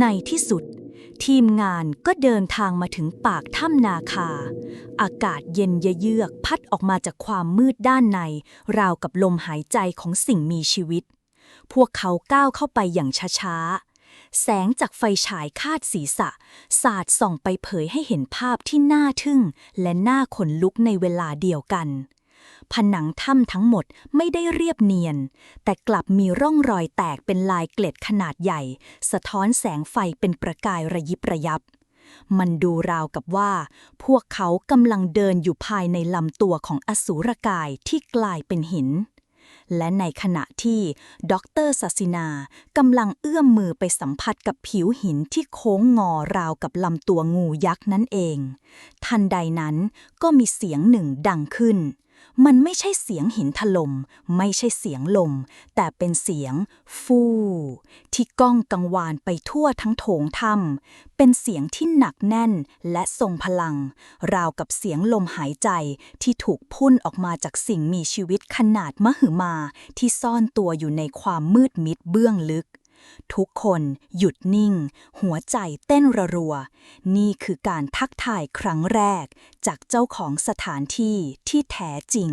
ในที่สุด ทีมงานก็เดินทางมาถึงปากถ้ำนาคา อากาศเย็นเยือกพัดออกมาจากความมืดด้านใน ราวกับลมหายใจของสิ่งมีชีวิต พวกเขาก้าวเข้าไปอย่างช้าๆแสงจากไฟฉายคาดศีรษะ สาดส่องไปเผยให้เห็นภาพที่น่าทึ่ง และน่าขนลุกในเวลาเดียวกัน ผนังถ้ำทั้งหมดไม่ได้เรียบเนียน แต่กลับมีร่องรอยแตกเป็นลายเกล็ดขนาดใหญ่ สะท้อนแสงไฟเป็นประกายระยิบระยับ มันดูราวกับว่า พวกเขากำลังเดินอยู่ภายในลำตัวของอสูรกายที่กลายเป็นหินและในขณะที่ด็อกเตอร์ศาสินากำลังเอื้อมมือไปสัมผัสกับผิวหินที่โค้งงอราวกับลำตัวงูยักษ์นั่นเอง ทันใดนั้นก็มีเสียงหนึ่งดังขึ้น มันไม่ใช่เสียงหินถลม่มไม่ใช่เสียงลม แต่เป็นเสียงฟู่ที่ก้องกังวานไปทั่วทั้งโถงถ้ำเป็นเสียงที่หนักแน่นและทรงพลัง ราวกับเสียงลมหายใจที่ถูกพุ่นออกมาจากสิ่งมีชีวิตขนาดมหึมาที่ซ่อนตัวอยู่ในความมืดมิดเบื้องลึก ทุกคนหยุดนิ่ง หัวใจเต้นระรัว นี่คือการทักทายครั้งแรก จากเจ้าของสถานที่ที่แท้จริง